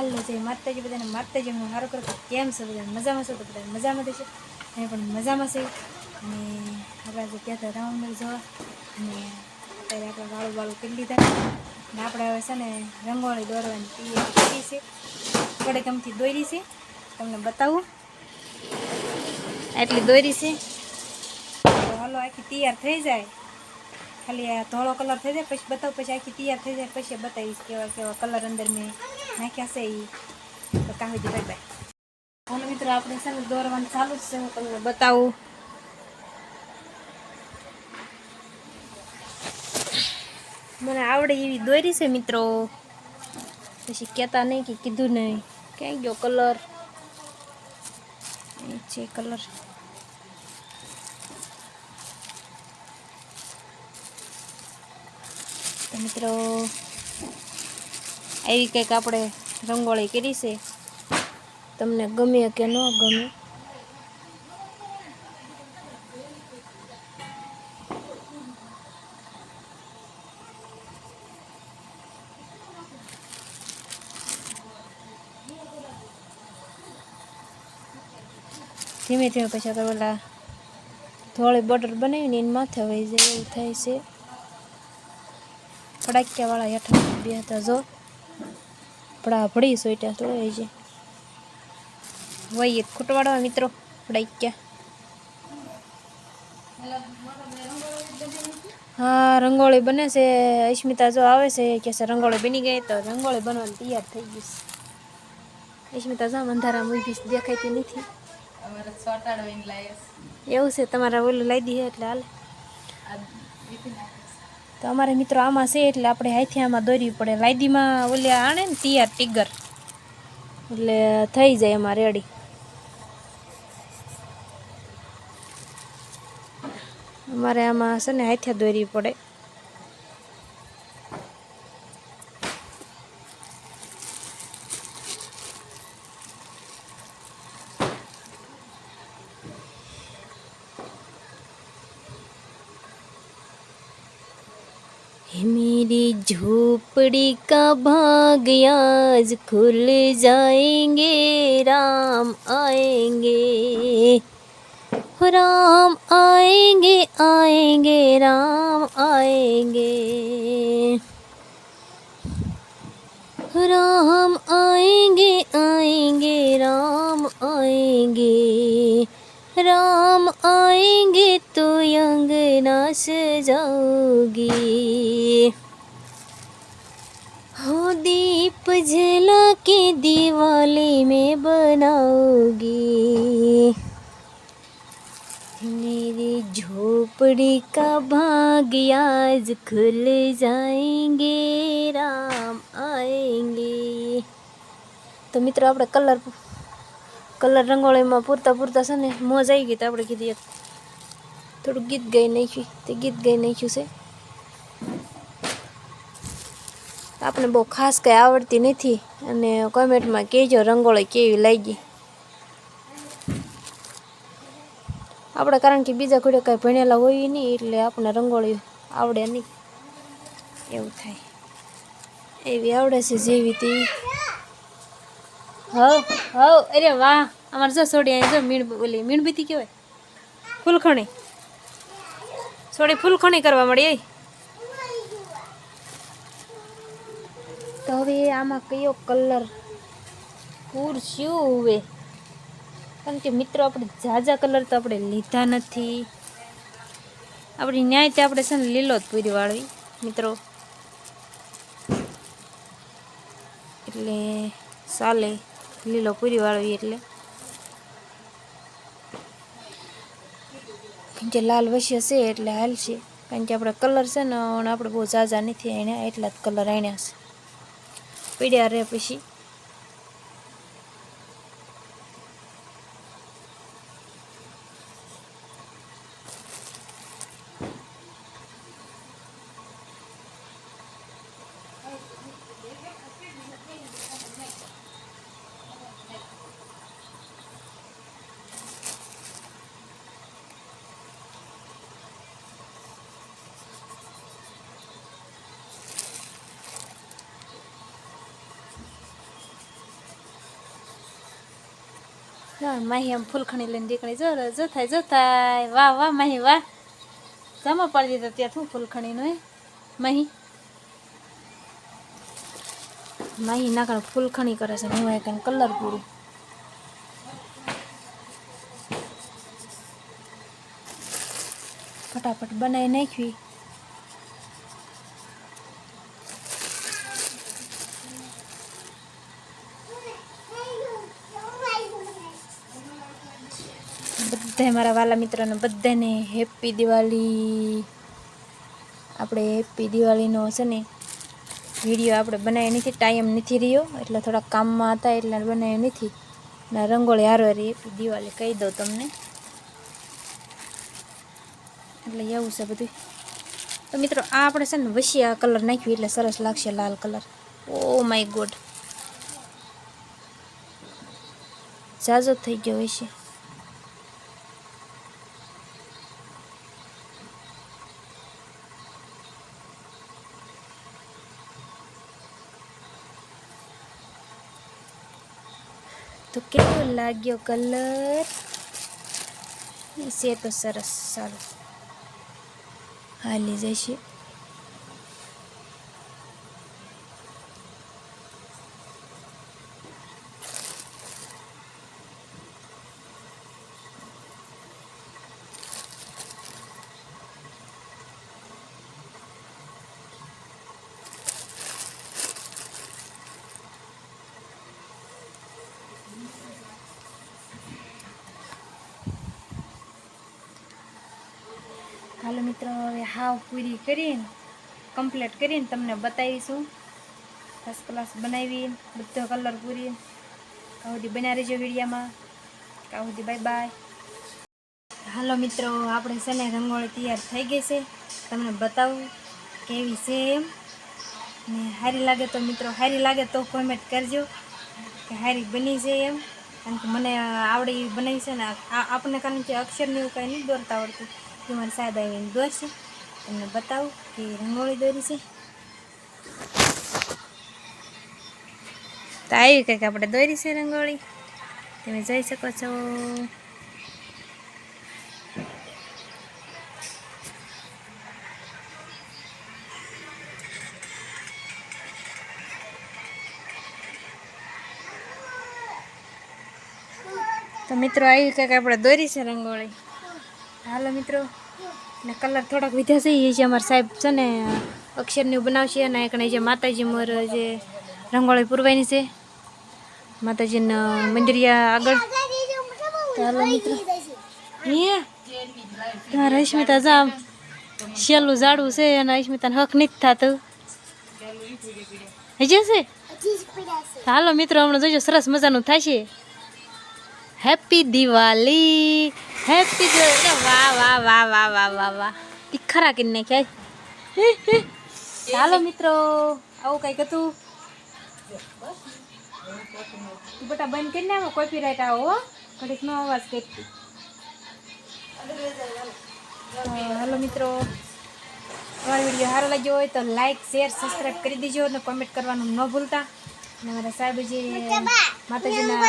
હાલ જય માતાજી બધાને. માતાજી હું સારું કરું કેમ છે બધા મજામાં છો તો બધા મજામાં દેશે અમે પણ મજામાં છે અને આપણે આજે ત્યાં તો રાઉન્ડ જવા અને અત્યારે આપણે વાળું વાળું કરી લીધા. અને આપણે હવે છે ને રંગોળી દોરવાની તૈયારી કરી છે. થોડે ગમથી દોરી છે. તમને બતાવું. એટલી દોરી છે. હાલો, આખી તૈયાર થઈ જાય. ખાલી આ ધોળો કલર થઈ જાય, પછી બતાવું, પછી આખી તૈયાર થઈ જાય, પછી બતાવીશ કેવા કેવા કલર અંદર મેં નાખ્યા છે એ તો કાં દીધા ભાઈ હાલો મિત્રો, આપણે છે ને દોરવાનું ચાલુ જ છે. હું તમને બતાવું. મને આવડે એવી દોરી છે, મિત્રો. પછી કહેતા નહીં કે કીધું નહીં. ક્યાં ગયો કલર? છે કલર. મિત્રો આવી કંઈક આપણે રંગોળી કરી છે. તમને ગમે કે ન ગમે. ધીમે ધીમે પછી આગળ ઓલા ધોળી બોર્ડર બનાવીને એને માથે વહી જાય એવું થાય છે. ફડાક્યાવાળા હેઠળ બે હતા જો. પડા ભળી સોઈટા તોડાઈ છે. વહીએ ખૂટવાડવા મિત્રો ફડાક્યા હા રંગોળી બને છે. અસ્મિતા જો આવે છે કે છે રંગોળી બની ગઈ તો રંગોળી બનવાની તૈયાર થઈ ગઈ છે. અસ્મિતા જા અંધારામાં ઊભી દેખાતી નથી. એવું છે તમારા ઓલું લાવી દઈએ એટલે હાલે. તો અમારે મિત્રો આમાં છે એટલે આપણે હાથે આમાં દોરવી પડે. લાદીમાં ઓલે આણે ને તૈયાર ટીગર. એટલે થઈ જાય એમાં રેડી. અમારે આમાં છે ને હાથે દોરવી પડે मेरी झोपड़ी का भाग आज खुल जाएंगे राम आएंगे हो राम आएंगे आएंगे राम आएंगे हो राम आएंगे आएंगे राम आएंगे राम आएंगे तो अंगना सजाओगी हो दीप जला के दिवाली में बनाओगी मेरी झोपड़ी का भाग आज खुल जाएंगे राम आएंगे તો મિત્રો આપણે કલર કલર રંગોળીમાં પૂરતા પૂરતા છે ને મોજ આવી ગઈ તો આપણે કીધી એક થોડું ગીત ગાઈ નાખ્યું તે ગીત ગાઈ નાખ્યું છે આપણે બહુ ખાસ કંઈ આવડતી નથી અને કોમેન્ટમાં કહેજો રંગોળી કેવી લાગી. આપણે કારણ કે બીજા કોઈ કાંઈ ભણેલા હોય નહીં એટલે આપણે રંગોળી આવડે નહીં. એવું થાય. એવી આવડે છે જેવી તે. હવ હવ, અરે વાહ, અમારે જો સોડી અહીં જો મીણ ઓલી મીણબીતી કહેવાય. ફૂલખણી. સોડી ફૂલખણી કરવા મળી તો હવે આમાં કયો કલર પૂરશું હવે? કારણ કે મિત્રો, આપણે ઝાઝા કલર તો આપણે લીધા નથી. આપણી ન્યાય તે આપણે છે ને લીલો જ પૂરી વાળવી, મિત્રો. એટલે ચાલે, લીલો પૂરી વાળવી એટલે. જે લાલ વસ્ય છે એટલે હાલશે. કારણ કે આપણે કલર છે ને આપણે બહુ ઝાઝા નથી એને એટલા જ કલર આણ્યા છે. પીડ્યા રહે પછી માહી આમ ફૂલખણી લઈને નીકળી જો રે, જો થાય જો થાય વાહ વાહ માહી વાહ. જમા પડી દીધો ત્યાં શું ફૂલખણીનું હે? માહી. માહી નાખણ ફૂલખણી કરે છે ને હું એક કલર પૂરું. ફટાફટ બનાવી નાખવી બધાય મારા વાલા મિત્રોને બધાને હેપી દિવાળી. આપણે હેપી દિવાળીનો છે ને વીડિયો આપણે બનાવી નથી ટાઈમ નથી રહ્યો, એટલે થોડા કામમાં હતા, એટલે બનાવ્યો નથી. ને રંગોળી હારો હેપી દિવાળી કહી દઉં તમને. એટલે એવું છે બધું. તો મિત્રો, આ આપણે છે ને વસી આ કલર નાખ્યું, એટલે સરસ લાગશે લાલ કલર ઓ માય ગોડ ઝાઝો થઈ ગયો હશે તો લાગ્યો કલર. છે તો સરસ સારું. હાલી જશે. હાલો મિત્રો, હવે હાવ પૂરી કરીને કમ્પ્લીટ કરીને તમને બતાવીશું. ફર્સ્ટ ક્લાસ બનાવી, બધો કલર પૂરી. કાં સુધી બન્યા રહેજો વિડીયામાં. કાં સુધી બાય બાય હાલો મિત્રો, આપણે છે ને રંગોળી તૈયાર થઈ ગઈ છે. તમને બતાવું કેવી છે એમ. ને સારી લાગે તો મિત્રો સારી લાગે તો કોમેન્ટ કરજો કે સારી બની છે એમ. કારણ કે મને આવડે બનાવી છે ને આપણને કારણ કે અક્ષરને એવું કાંઈ નહીં દોરતા આવડતું. કે મારા સાહેબ આવીને દોરશે તમને બતાવું કે રંગોળી દોરી છે. તો આવી કંઈક આપણે દોરી છે રંગોળી. તમે જોઈ શકો છો. તો મિત્રો, આવી કંઈક આપણે દોરી છે રંગોળી. હાલો મિત્રો. ને કલર થોડાક વિધા છે એ જે અમારા સાહેબ છે ને, અક્ષરનું બનાવશે અને એકને જે માતાજી મોર જે રંગોળી પૂરવાની છે, માતાજીના મંદિરિયા આગળ. હાલો મિત્રો. હે? રશ્મિતા જા, શેલું ઝાડું છે અને રશ્મિતાને હક નથી થતું. હજી છે? હાલો મિત્રો, હમણાં જોજો, સરસ મજાનું થશે. હેપી દિવાળી હેપી વાહ વાહ વાહ વાહ વાહ વાહ વાહ. તીખરા કરીને ક્યાંય ચાલો મિત્રો, આવું કંઈક હતું. તું બંધ કરી નાખો કોપીરાઇટ આવો, હો. ઘડીક નો અવાજ કરતી હાલો મિત્રો. અમારો વીડિયો સારો લાગ્યો હોય તો લાઈક શેર સબસ્ક્રાઈબ કરી દેજો અને કોમેન્ટ કરવાનું ન ભૂલતા. અને મારા સાહેબ માતાજીના